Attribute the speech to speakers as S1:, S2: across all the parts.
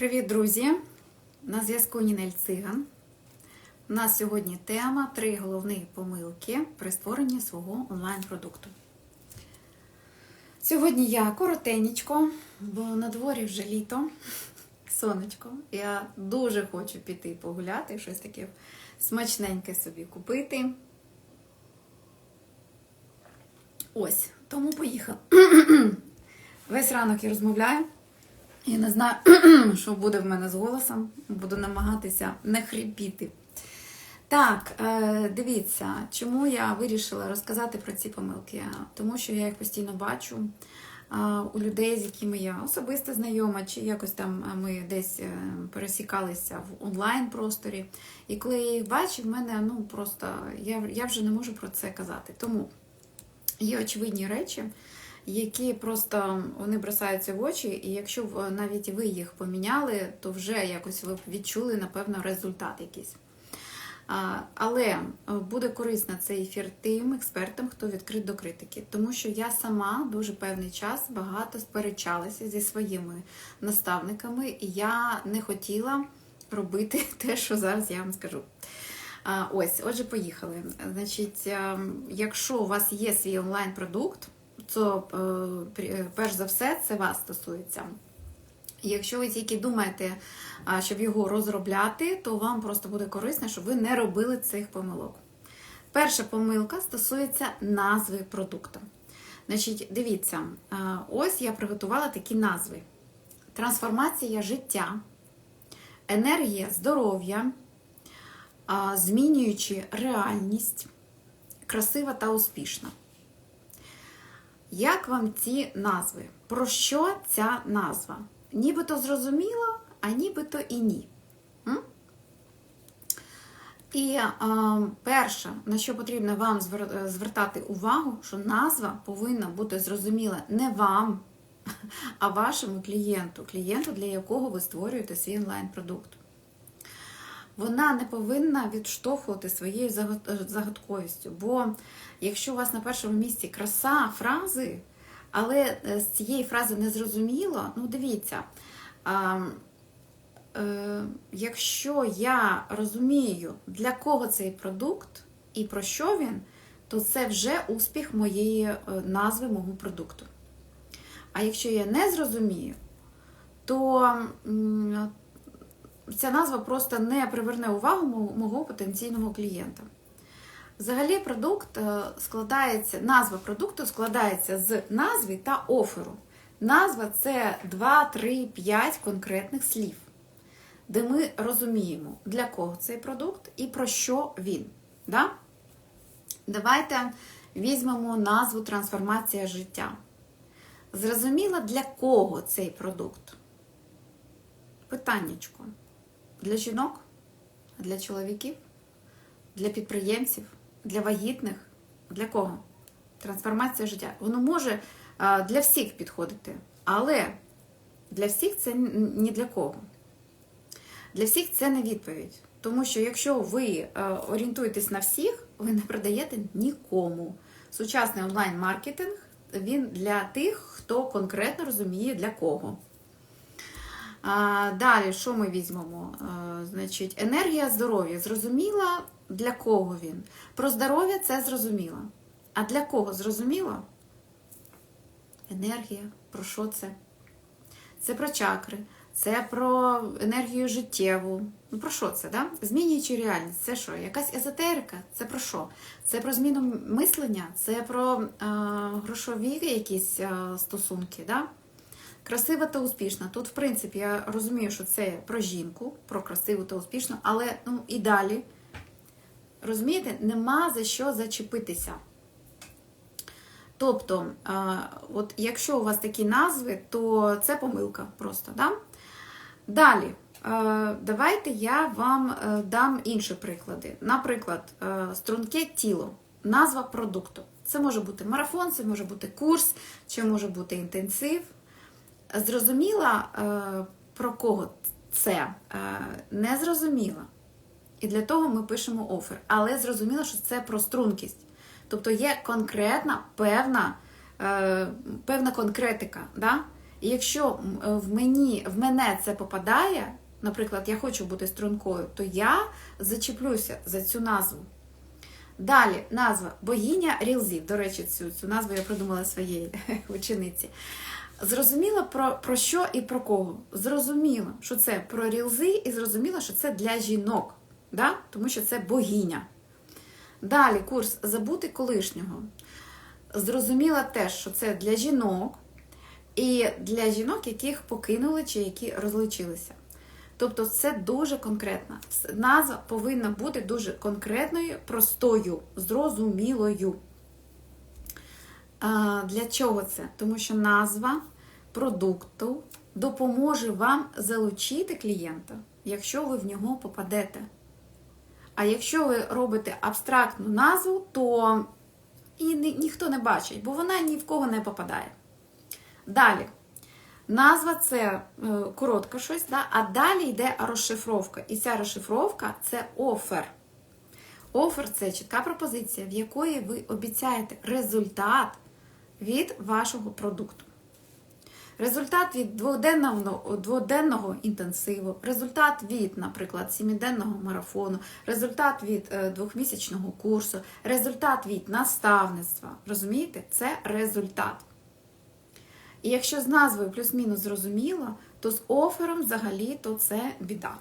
S1: Привіт, друзі! На зв'язку Нінель Циган. У нас сьогодні тема три головні помилки при створенні свого онлайн-продукту. Сьогодні я коротенечко, бо на дворі вже літо, сонечко. Я дуже хочу піти погуляти, щось таке смачненьке собі купити. Ось, тому поїхала. Весь ранок я розмовляю. Я не знаю, що буде в мене з голосом. Буду намагатися не хрипіти. Так, е, дивіться, чому я вирішила розказати про ці помилки? Тому що я їх постійно бачу е, у людей, з якими я особисто знайома, чи якось там ми десь е, пересікалися в онлайн-просторі. І коли я їх бачу, в мене ну просто я, я вже не можу про це казати. Тому є очевидні речі які просто вони бросаються в очі, і якщо б навіть ви їх поміняли, то вже якось ви відчули, напевно, результат якийсь. Але буде корисно цей ефір тим експертам, хто відкрит до критики, тому що я сама дуже певний час багато сперечалася зі своїми наставниками, і я не хотіла робити те, що зараз я вам скажу. Ось, отже, поїхали. Значить, якщо у вас є свій онлайн-продукт, то е, перш за все це вас стосується. Якщо ви тільки думаєте, щоб його розробляти, то вам просто буде корисно, щоб ви не робили цих помилок. Перша помилка стосується назви продукту. Значить, дивіться, ось я приготувала такі назви: трансформація життя, енергія здоров'я, змінюючи реальність, красива та успішна. Як вам ці назви? Про що ця назва? Нібито зрозуміло, а нібито і ні. І а, перше, на що потрібно вам звертати увагу, що назва повинна бути зрозуміла не вам, а вашому клієнту, клієнту, для якого ви створюєте свій онлайн-продукт. Вона не повинна відштовхувати своєю загадковістю. Бо якщо у вас на першому місці краса фрази, але е, з цієї фрази не зрозуміло, ну дивіться, а, е, якщо я розумію, для кого цей продукт і про що він, то це вже успіх моєї е, назви мого продукту. А якщо я не зрозумію, то ця назва просто не приверне увагу мого потенційного клієнта. Взагалі, продукт е, складається, назва продукту складається з назви та оферу. Назва це 2, 3, 5 конкретних слів, де ми розуміємо, для кого цей продукт і про що він. Да? Давайте візьмемо назву трансформація життя. Зрозуміло, для кого цей продукт? Питаннячко. Для жінок, для чоловіків, для підприємців, для вагітних. Для кого? Трансформація життя. Воно може для всіх підходити, але для всіх це ні для кого. Для всіх це не відповідь. Тому що якщо ви орієнтуєтесь на всіх, ви не продаєте нікому. Сучасний онлайн-маркетинг він для тих, хто конкретно розуміє для кого. Далі, що ми візьмемо? А, значить, Енергія здоров'я. Зрозуміла, для кого він? Про здоров'я це зрозуміло. А для кого зрозуміло? Енергія. Про що це? Це про чакри, це про енергію життєву. Ну, про що це? да? Змінюючи реальність, це що? Якась езотерика? Це про що? Це про зміну мислення, це про а, грошові якісь а, стосунки. Да? Красива та успішна. Тут, в принципі, я розумію, що це про жінку, про красиву та успішну, але ну, і далі, розумієте, нема за що зачепитися. Тобто, от якщо у вас такі назви, то це помилка просто. Да? Далі, давайте я вам е, дам інші приклади. Наприклад, е, струнке тіло, назва продукту. Це може бути марафон, це може бути курс, чи може бути інтенсив зрозуміла, е, про кого це, е, не зрозуміла. І для того ми пишемо офер. Але зрозуміло, що це про стрункість. Тобто є конкретна певна е, певна конкретика. Да? І якщо в мені в мене це попадає, наприклад, я хочу бути стрункою, то я зачеплюся за цю назву. Далі назва богиня Рілзі. До речі, цю, цю назву я придумала своєї учениці. Зрозуміла про, про що і про кого. Зрозуміла, що це про рілзи, і зрозуміла, що це для жінок, да? тому що це богиня. Далі курс Забути колишнього. Зрозуміла теж, що це для жінок і для жінок, яких покинули чи які розлучилися. Тобто це дуже конкретно. Назва повинна бути дуже конкретною, простою, зрозумілою. Для чого це? Тому що назва продукту допоможе вам залучити клієнта, якщо ви в нього попадете. А якщо ви робите абстрактну назву, то і ні, ніхто не бачить, бо вона ні в кого не попадає. Далі. Назва це е, коротка щось, да? а далі йде розшифровка. І ця розшифровка це офер. Офер це чітка пропозиція, в якої ви обіцяєте результат від вашого продукту. Результат від дводенного, дводенного інтенсиву, результат від, наприклад, сіміденного марафону, результат від е, двохмісячного курсу, результат від наставництва. Розумієте? Це результат. І якщо з назвою плюс-мінус зрозуміло, то з офером взагалі то це біда.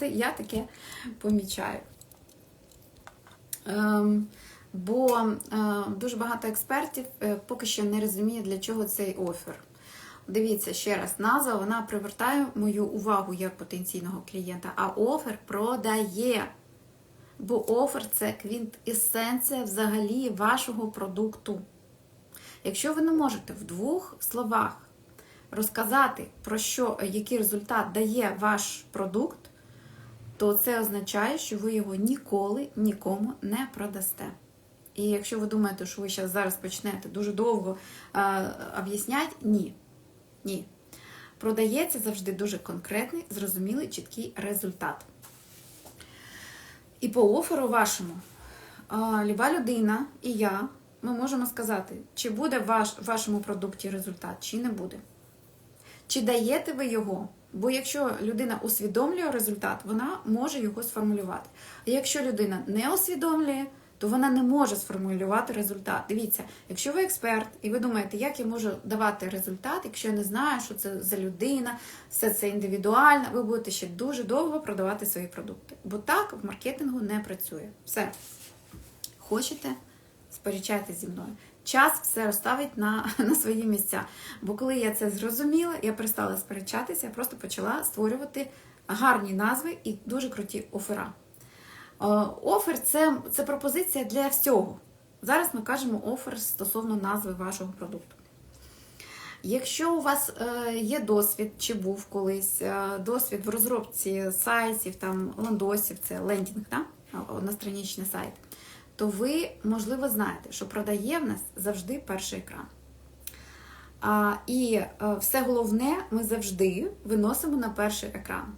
S1: Я таке помічаю. Бо е, дуже багато експертів е, поки що не розуміє, для чого цей офер. Дивіться ще раз, назва вона привертає мою увагу як потенційного клієнта, а офер продає. Бо офер це квінтесенція взагалі вашого продукту. Якщо ви не можете в двох словах розказати, про що, який результат дає ваш продукт, то це означає, що ви його ніколи нікому не продасте. І якщо ви думаєте, що ви зараз зараз почнете дуже довго е, об'ясняти, ні. Ні. Продається завжди дуже конкретний, зрозумілий, чіткий результат. І по оферу вашому, е, люба людина і я ми можемо сказати, чи буде в ваш, вашому продукті результат, чи не буде. Чи даєте ви його? Бо якщо людина усвідомлює результат, вона може його сформулювати. А якщо людина не усвідомлює, то вона не може сформулювати результат. Дивіться, якщо ви експерт і ви думаєте, як я можу давати результат, якщо я не знаю, що це за людина, все це індивідуально, ви будете ще дуже довго продавати свої продукти. Бо так в маркетингу не працює. Все. Хочете? сперечайтесь зі мною. Час все розставить на на свої місця. Бо коли я це зрозуміла, я перестала сперечатися, я просто почала створювати гарні назви і дуже круті офера. Офер це, це пропозиція для всього. Зараз ми кажемо офер стосовно назви вашого продукту. Якщо у вас е, є досвід, чи був колись е, досвід в розробці сайтів, там ландосів, це лендінг, да? одностранічний сайт то ви, можливо, знаєте, що продає в нас завжди перший екран. А, І е, все головне ми завжди виносимо на перший екран.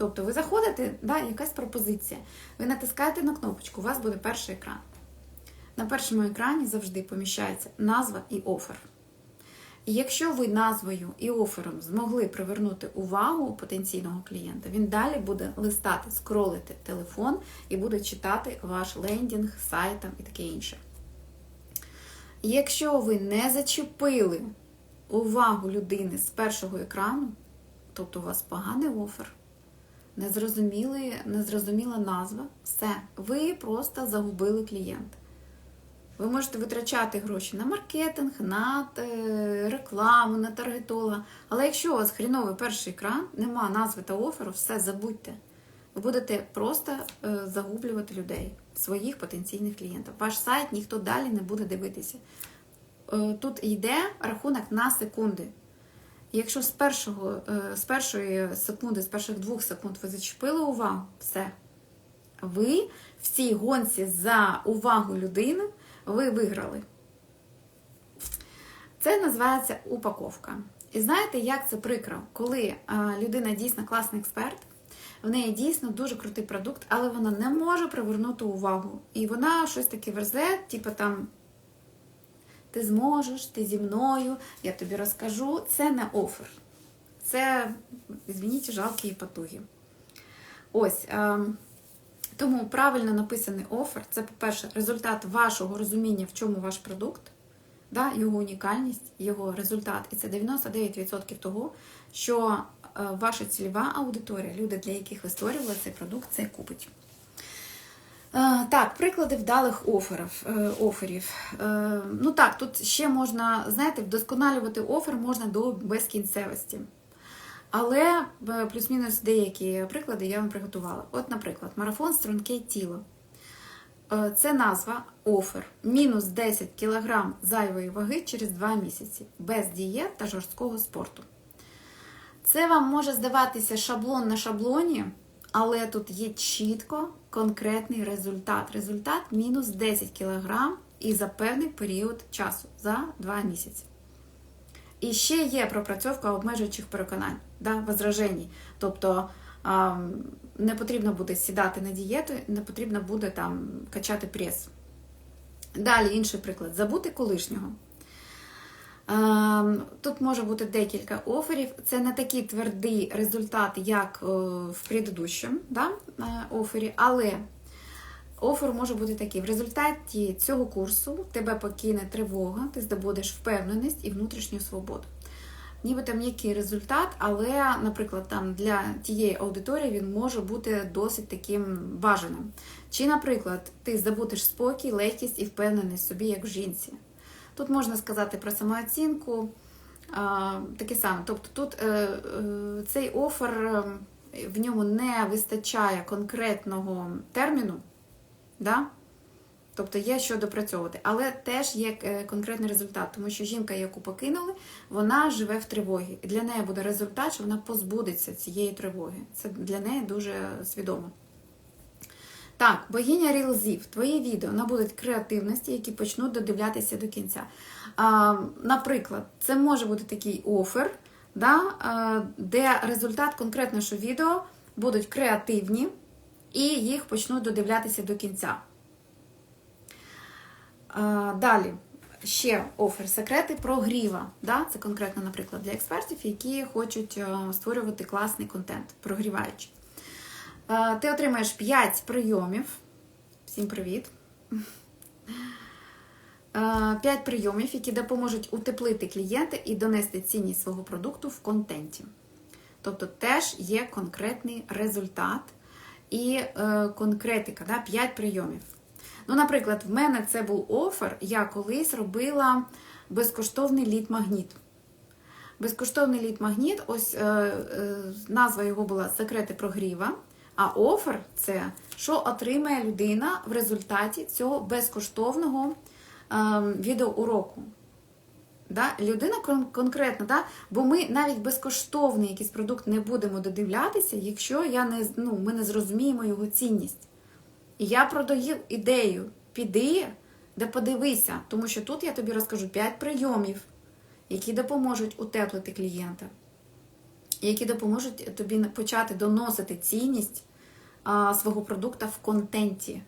S1: Тобто ви заходите, да, якась пропозиція, ви натискаєте на кнопочку, у вас буде перший екран. На першому екрані завжди поміщається назва і офер. І якщо ви назвою і офером змогли привернути увагу потенційного клієнта, він далі буде листати, скролити телефон і буде читати ваш лендінг, сайтом і таке інше. Якщо ви не зачепили увагу людини з першого екрану, тобто у вас поганий офер, незрозуміла назва, все, ви просто загубили клієнта. Ви можете витрачати гроші на маркетинг, на е, рекламу, на таргетолога. Але якщо у вас хріновий перший екран, нема назви та оферу, все забудьте. Ви будете просто е, загублювати людей, своїх потенційних клієнтів. Ваш сайт ніхто далі не буде дивитися. Е, тут йде рахунок на секунди. Якщо з першого, з першої секунди, з перших двох секунд ви зачепили увагу, все. Ви в цій гонці за увагу людини ви виграли. Це називається упаковка. І знаєте, як це прикро, коли людина дійсно класний експерт, в неї дійсно дуже крутий продукт, але вона не може привернути увагу. І вона щось таке верзе, типу там ти зможеш, ти зі мною, я тобі розкажу. Це не офер. Це, звініть, жалкі і потуги. Ось. Е, тому правильно написаний офер це, по-перше, результат вашого розуміння, в чому ваш продукт, да, його унікальність, його результат. І це 99% того, що е, ваша цільова аудиторія, люди, для яких ви створювали цей продукт, це купить. Е, Так, приклади вдалих оферів. е, оферів. Е, Ну так, тут ще можна, знаєте, вдосконалювати офер можна до безкінцевості. Але плюс-мінус деякі приклади я вам приготувала. От, наприклад, марафон Струнке тіло. Це назва офер. Мінус 10 кг зайвої ваги через 2 місяці, без дієт та жорсткого спорту. Це вам може здаватися шаблон на шаблоні, але тут є чітко конкретний результат. Результат мінус 10 кг і за певний період часу за 2 місяці. І ще є пропрацьовка обмежуючих переконань, да, возражень. Тобто не потрібно буде сідати на дієту, не потрібно буде там качати прес. Далі інший приклад: забути колишнього. А, Тут може бути декілька оферів. Це не такий твердий результат, як е, в предыдущому да, е, офері, але Офер може бути такий: в результаті цього курсу тебе покине тривога, ти здобудеш впевненість і внутрішню свободу. Нібито м'який результат, але, наприклад, там для тієї аудиторії він може бути досить таким бажаним. Чи, наприклад, ти здобудеш спокій, легкість і впевненість собі, як в жінці. Тут можна сказати про самооцінку, таке саме. Тобто тут е, е, цей офер е, в ньому не вистачає конкретного терміну. Да? Тобто є що допрацьовувати, але теж є конкретний результат, тому що жінка, яку покинули, вона живе в тривогі. І для неї буде результат, що вона позбудеться цієї тривоги. Це для неї дуже свідомо. Так, богиня Рілзів, твої відео набудуть креативності, які почнуть додивлятися до кінця. А, Наприклад, це може бути такий офер, да, де результат конкретно, що відео будуть креативні і їх почнуть додивлятися до кінця. А, Далі. Ще офер секрети прогріва. Да? Це конкретно, наприклад, для експертів, які хочуть е, створювати класний контент, прогріваючи. Ти отримаєш 5 прийомів. Всім привіт! 5 прийомів, які допоможуть утеплити клієнта і донести цінність свого продукту в контенті. Тобто теж є конкретний результат і е, конкретика, да, 5 прийомів. Ну, наприклад, в мене це був офер, я колись робила безкоштовний лід-магніт. Безкоштовний лід-магніт, ось е, е, назва його була Секрети прогріва. А офер це що отримає людина в результаті цього безкоштовного е, відеоуроку. Да? Людина кон конкретно, да? бо ми навіть безкоштовний якийсь продукт не будемо додивлятися, якщо я не, ну, ми не зрозуміємо його цінність. І я продаю ідею, піди, де подивися, тому що тут я тобі розкажу 5 прийомів, які допоможуть утеплити клієнта, які допоможуть тобі почати доносити цінність а, свого продукту в контенті.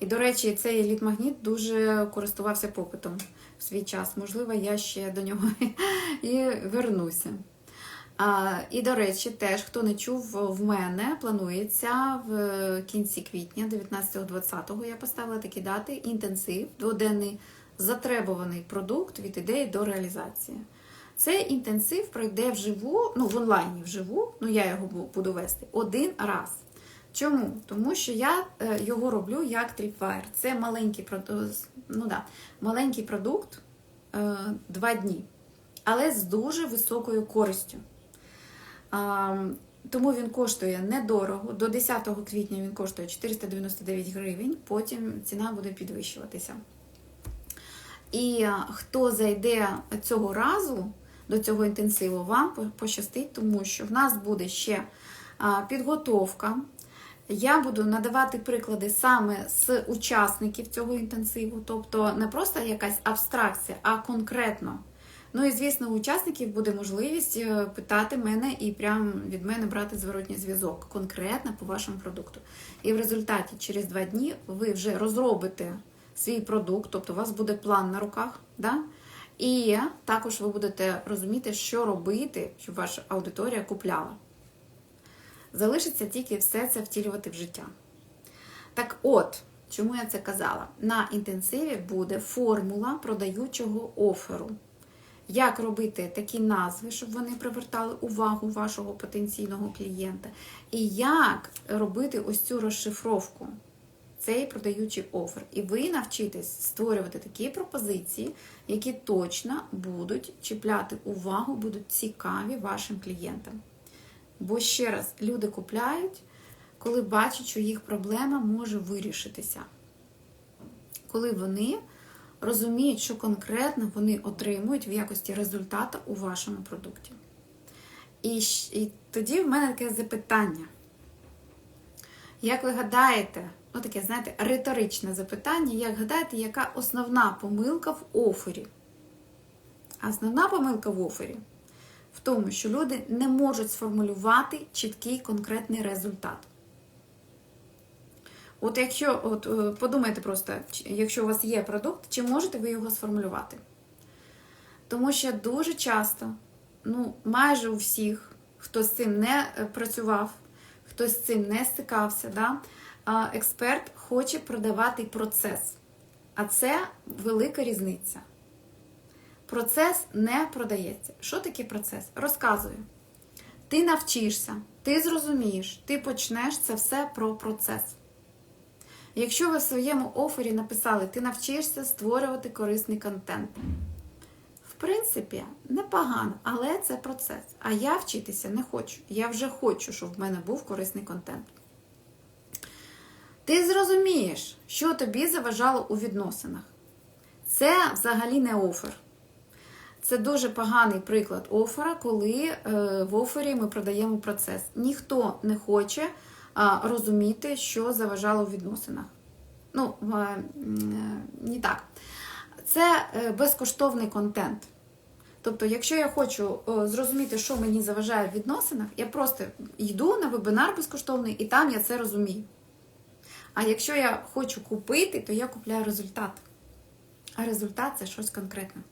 S1: І, до речі, цей лід-магніт дуже користувався попитом в свій час. Можливо, я ще до нього і вернуся. А, І, до речі, теж, хто не чув, в мене планується в кінці квітня, 19-20 я поставила такі дати, інтенсив, дводенний затребуваний продукт від ідеї до реалізації. Цей інтенсив пройде вживу, ну в онлайні вживу, ну я його буду вести один раз. Чому? Тому що я е, його роблю як тріпвайр. Це маленький ну да, маленький продукт е, два дні, але з дуже високою користю. Тому він коштує недорого. До 10 квітня він коштує 499 гривень, потім ціна буде підвищуватися. І хто зайде цього разу до цього інтенсиву, вам пощастить, тому що в нас буде ще підготовка. Я буду надавати приклади саме з учасників цього інтенсиву, тобто не просто якась абстракція, а конкретно. Ну і звісно, у учасників буде можливість е, питати мене і прямо від мене брати зворотній зв'язок конкретно по вашому продукту. І в результаті через два дні ви вже розробите свій продукт, тобто у вас буде план на руках. Да? І також ви будете розуміти, що робити, щоб ваша аудиторія купляла. Залишиться тільки все це втілювати в життя. Так от, чому я це казала? На інтенсиві буде формула продаючого оферу. Як робити такі назви, щоб вони привертали увагу вашого потенційного клієнта? І як робити ось цю розшифровку, цей продаючий офер. І ви навчитесь створювати такі пропозиції, які точно будуть чіпляти увагу, будуть цікаві вашим клієнтам. Бо ще раз, люди купляють, коли бачать, що їх проблема може вирішитися. Коли вони розуміють, що конкретно вони отримують в якості результату у вашому продукті. І, і тоді в мене таке запитання. Як ви гадаєте, ну таке, знаєте, риторичне запитання, як гадаєте, яка основна помилка в офері? А Основна помилка в офері в тому, що люди не можуть сформулювати чіткий конкретний результат. От якщо от, е, подумайте просто, якщо у вас є продукт, чи можете ви його сформулювати? Тому що дуже часто, ну, майже у всіх, хто з цим не е, працював, хто з цим не стикався, да, експерт хоче продавати процес. А це велика різниця. Процес не продається. Що таке процес? Розказую. Ти навчишся, ти зрозумієш, ти почнеш це все про процес. Якщо ви в своєму офері написали, ти навчишся створювати корисний контент. В принципі, непогано, але це процес. А я вчитися не хочу. Я вже хочу, щоб в мене був корисний контент. Ти зрозумієш, що тобі заважало у відносинах. Це взагалі не офер. Це дуже поганий приклад оффера, коли е, в офері ми продаємо процес. Ніхто не хоче розуміти, що заважало в відносинах. Ну, е, не так. Це е, безкоштовний контент. Тобто, якщо я хочу зрозуміти, що мені заважає в відносинах, я просто йду на вебінар безкоштовний і там я це розумію. А якщо я хочу купити, то я купляю результат. А результат це щось конкретне.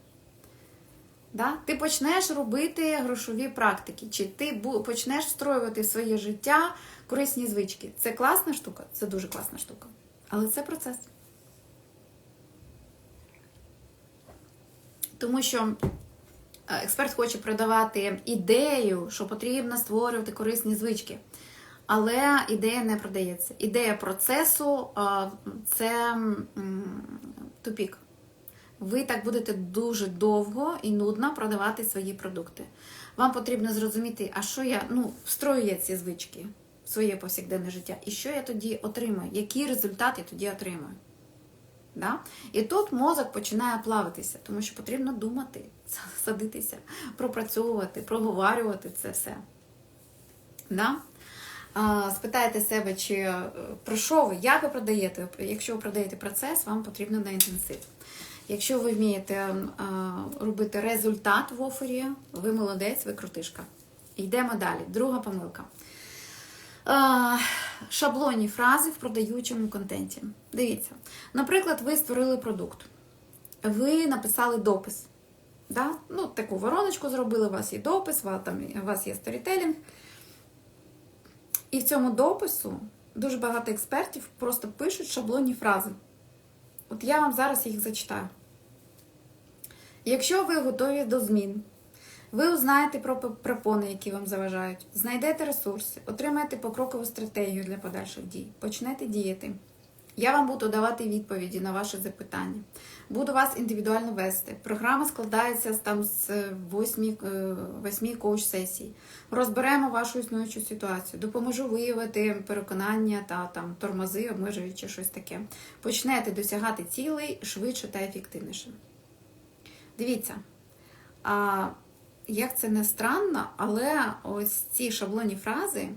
S1: Да? Ти почнеш робити грошові практики, чи ти почнеш встроювати в своє життя корисні звички. Це класна штука, це дуже класна штука. Але це процес. Тому що е, експерт хоче продавати ідею, що потрібно створювати корисні звички. Але ідея не продається. Ідея процесу е, це тупік. Ви так будете дуже довго і нудно продавати свої продукти. Вам потрібно зрозуміти, а що я ну, встрою я ці звички в своє повсякденне життя, і що я тоді отримую, який результат я тоді отримую. Да? І тут мозок починає плавитися, тому що потрібно думати, садитися, пропрацьовувати, проговорювати це все. Да? Спитайте себе, чи е, про що ви, як ви продаєте. Якщо ви продаєте процес, вам потрібно на інтенсив. Якщо ви вмієте а, робити результат в офері, ви молодець, ви крутишка. Йдемо далі. Друга помилка. А, Шаблонні фрази в продаючому контенті. Дивіться, наприклад, ви створили продукт, ви написали допис. Да? Ну, таку вороночку зробили, у вас є допис, у вас є сторітелінг. І в цьому допису дуже багато експертів просто пишуть шаблонні фрази. От я вам зараз їх зачитаю. Якщо ви готові до змін, ви узнаєте про препони, які вам заважають, знайдете ресурси, отримаєте покрокову стратегію для подальших дій, почнете діяти. Я вам буду давати відповіді на ваші запитання. Буду вас індивідуально вести. Програма складається там, з 8, 8 коуч-сесій. Розберемо вашу існуючу ситуацію, допоможу виявити переконання та там, тормози, обмежуючи щось таке. Почнете досягати цілей швидше та ефективніше. Дивіться, а, як це не странно, але ось ці шаблонні фрази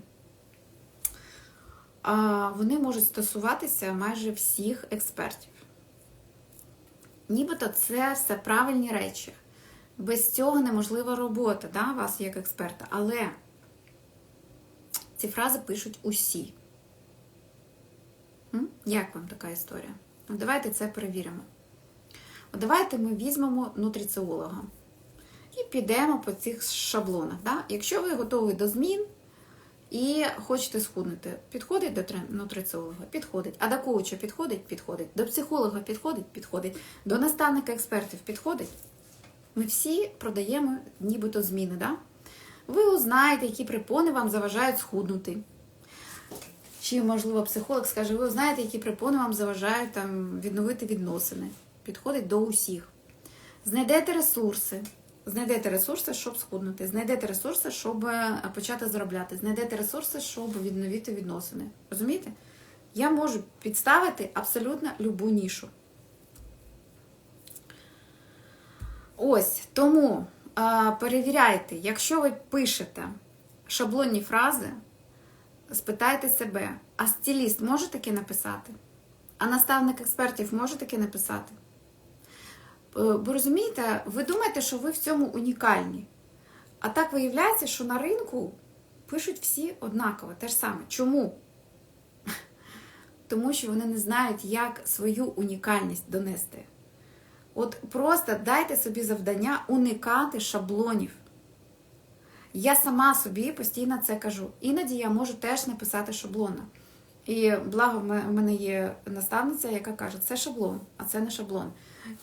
S1: а, вони можуть стосуватися майже всіх експертів. Нібито це все правильні речі. Без цього неможлива робота да, вас як експерта. Але ці фрази пишуть усі. Як вам така історія? Давайте це перевіримо. Давайте ми візьмемо нутриціолога і підемо по цих шаблонах. Да? Якщо ви готові до змін і хочете схуднути, підходить до нутриціолога? Підходить. А до коуча підходить? Підходить. До психолога підходить? Підходить. До наставника експертів підходить? Ми всі продаємо нібито зміни. Да? Ви узнаєте, які препони вам заважають схуднути. Чи, можливо, психолог скаже, ви знаєте, які препони вам заважають там, відновити відносини. Підходить до усіх. Знайдете ресурси. Знайдете ресурси, щоб схуднути. Знайдете ресурси, щоб е, почати заробляти. Знайдете ресурси, щоб відновити відносини. Розумієте? Я можу підставити абсолютно любу нішу. Ось тому а, перевіряйте, якщо ви пишете шаблонні фрази, спитайте себе, а стиліст може таке написати? А наставник експертів може таке написати? Е, Бо розумієте, ви думаєте, що ви в цьому унікальні. А так виявляється, що на ринку пишуть всі однаково, те ж саме. Чому? Тому що вони не знають, як свою унікальність донести. От просто дайте собі завдання уникати шаблонів. Я сама собі постійно це кажу. Іноді я можу теж написати шаблона. І благо, в мене є наставниця, яка каже, це шаблон, а це не шаблон.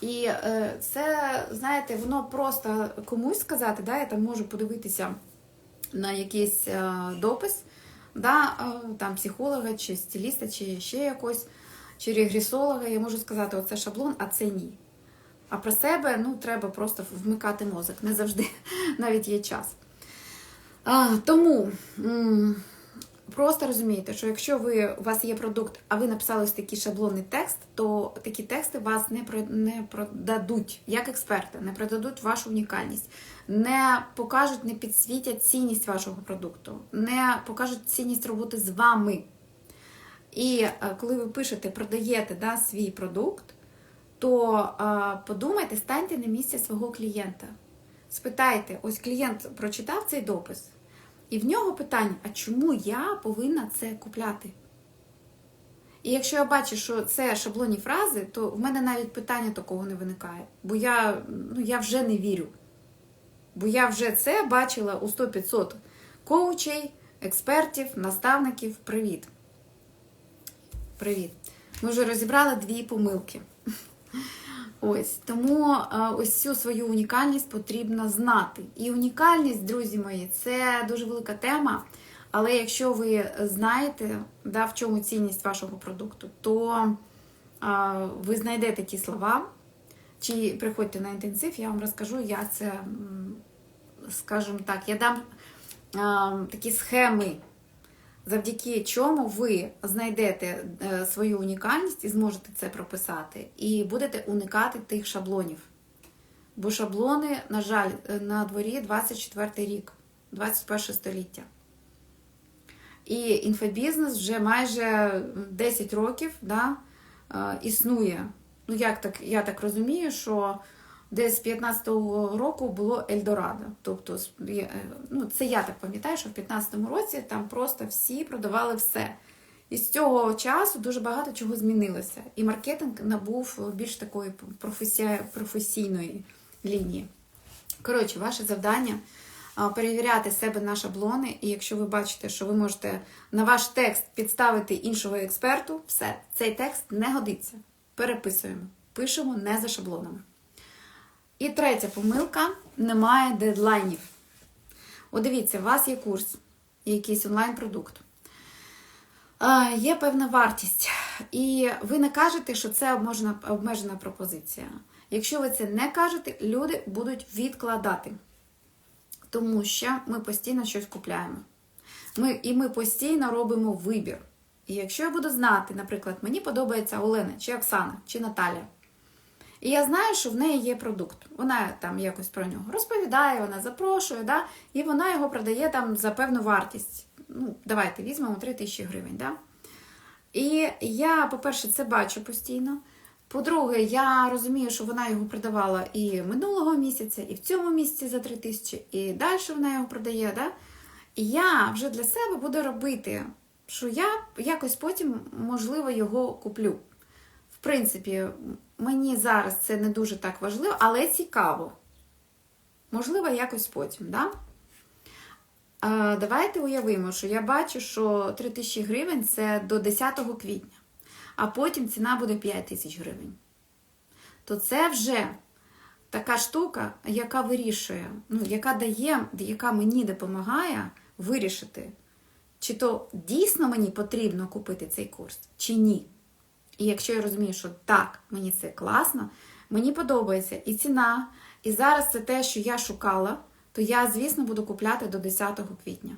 S1: І е, це, знаєте, воно просто комусь сказати, да, я там можу подивитися на якийсь е, допис, да, е, там психолога, чи стиліста, чи ще якось, чи регресолога, я можу сказати, оце шаблон, а це ні. А про себе ну, треба просто вмикати мозок. Не завжди навіть є час. А, тому просто розумійте, що якщо ви, у вас є продукт, а ви написали ось такий шаблонний текст, то такі тексти вас не, про- не продадуть як експерти, не продадуть вашу унікальність, не покажуть, не підсвітять цінність вашого продукту, не покажуть цінність роботи з вами. І е, коли ви пишете, продаєте да, свій продукт, то а, подумайте, станьте на місце свого клієнта. Спитайте, ось клієнт прочитав цей допис, і в нього питання: а чому я повинна це купляти? І якщо я бачу, що це шаблонні фрази, то в мене навіть питання такого не виникає. Бо я, ну, я вже не вірю. Бо я вже це бачила у 100-500 коучей, експертів, наставників. Привіт! Привіт! Ми вже розібрали дві помилки. Ось тому е, ось цю свою унікальність потрібно знати. І унікальність, друзі мої, це дуже велика тема. Але якщо ви знаєте, да, в чому цінність вашого продукту, то е, ви знайдете ті слова, чи приходьте на інтенсив, я вам розкажу, як це, скажімо так, я дам е, такі схеми завдяки чому ви знайдете е, свою унікальність і зможете це прописати, і будете уникати тих шаблонів. Бо шаблони, на жаль, е, на дворі 24 рік, 21 століття. І інфобізнес вже майже 10 років да, е, існує. Ну, як так, я так розумію, що десь з 15-го року було Ельдорадо. Тобто, е, ну, це я так пам'ятаю, що в 15-му році там просто всі продавали все. І з цього часу дуже багато чого змінилося. І маркетинг набув більш такої професійної лінії. Коротше, ваше завдання перевіряти себе на шаблони, і якщо ви бачите, що ви можете на ваш текст підставити іншого експерту, все, цей текст не годиться. Переписуємо, пишемо не за шаблонами. І третя помилка немає дедлайнів. От дивіться, у вас є курс, якийсь онлайн-продукт. Е, Є певна вартість, і ви не кажете, що це обмежена, обмежена пропозиція. Якщо ви це не кажете, люди будуть відкладати, тому що ми постійно щось купляємо. Ми, і ми постійно робимо вибір. І якщо я буду знати, наприклад, мені подобається Олена, чи Оксана, чи Наталя, і я знаю, що в неї є продукт. Вона там якось про нього розповідає, вона запрошує, да? і вона його продає там за певну вартість. Ну, давайте візьмемо 3 тисячі гривень. Да? І я, по-перше, це бачу постійно. По-друге, я розумію, що вона його продавала і минулого місяця, і в цьому місяці за 3 тисячі, і далі вона його продає. Да? І я вже для себе буду робити, що я якось потім, можливо, його куплю. В принципі, мені зараз це не дуже так важливо, але цікаво. Можливо, якось потім, да? Е, Давайте уявимо, що я бачу, що 3 тисячі гривень це до 10 квітня, а потім ціна буде 5 тисяч гривень. То це вже така штука, яка вирішує, ну, яка дає, яка мені допомагає вирішити, чи то дійсно мені потрібно купити цей курс, чи ні. І якщо я розумію, що так, мені це класно, мені подобається і ціна, і зараз це те, що я шукала, то я, звісно, буду купляти до 10 квітня.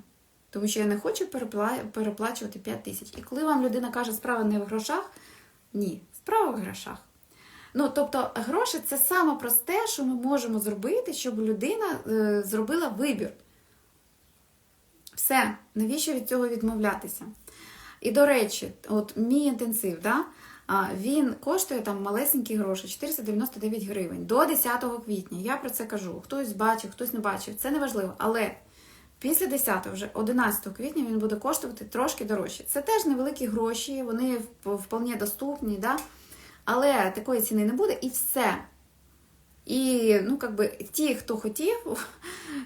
S1: Тому що я не хочу перепла- переплачувати 5 тисяч. І коли вам людина каже, справа не в грошах, ні, справа в грошах. Ну, тобто, гроші це саме просте, що ми можемо зробити, щоб людина е, зробила вибір. Все, навіщо від цього відмовлятися? І до речі, от мій інтенсив, да, він коштує там малесенькі гроші 499 гривень до 10 квітня. Я про це кажу. Хтось бачив, хтось не бачив. Це не важливо. Але після 10, вже 11 квітня він буде коштувати трошки дорожче. Це теж невеликі гроші, вони вполне доступні, да? але такої ціни не буде і все. І ну, как би, ті, хто хотів,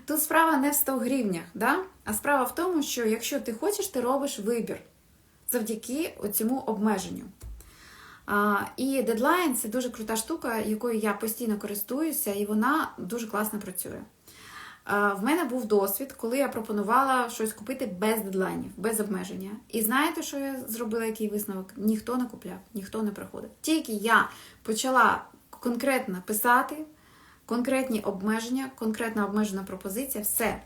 S1: тут справа не в 100 гривнях, да? а справа в тому, що якщо ти хочеш, ти робиш вибір завдяки цьому обмеженню. І дедлайн це дуже крута штука, якою я постійно користуюся, і вона дуже класно працює. В мене був досвід, коли я пропонувала щось купити без дедлайнів, без обмеження. І знаєте, що я зробила, який висновок? Ніхто не купляв, ніхто не приходив. Тільки я почала конкретно писати, конкретні обмеження, конкретна обмежена пропозиція, все.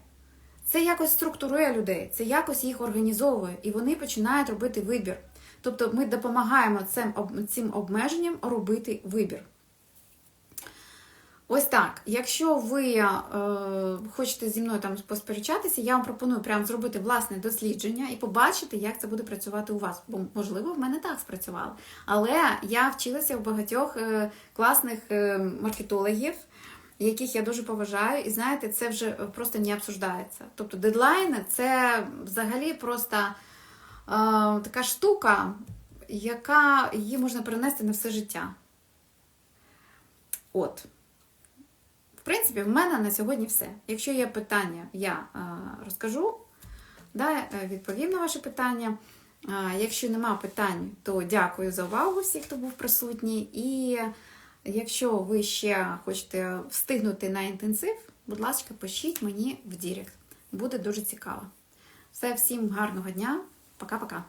S1: Це якось структурує людей, це якось їх організовує, і вони починають робити вибір. Тобто ми допомагаємо цим, цим обмеженням робити вибір. Ось так. Якщо ви е, хочете зі мною там посперечатися, я вам пропоную прямо зробити власне дослідження і побачити, як це буде працювати у вас. Бо, можливо, в мене так спрацювало. Але я вчилася у багатьох е, класних е, маркетологів, яких я дуже поважаю, і знаєте, це вже просто не обсуждається. Тобто дедлайни це взагалі просто така штука, яка її можна перенести на все життя. От. В принципі, в мене на сьогодні все. Якщо є питання, я розкажу, да, е, відповім на ваші питання. Якщо нема питань, то дякую за увагу всіх, хто був присутній. І якщо ви ще хочете встигнути на інтенсив, будь ласка, пишіть мені в Дірект. Буде дуже цікаво. Все, всім гарного дня. Пока-пока.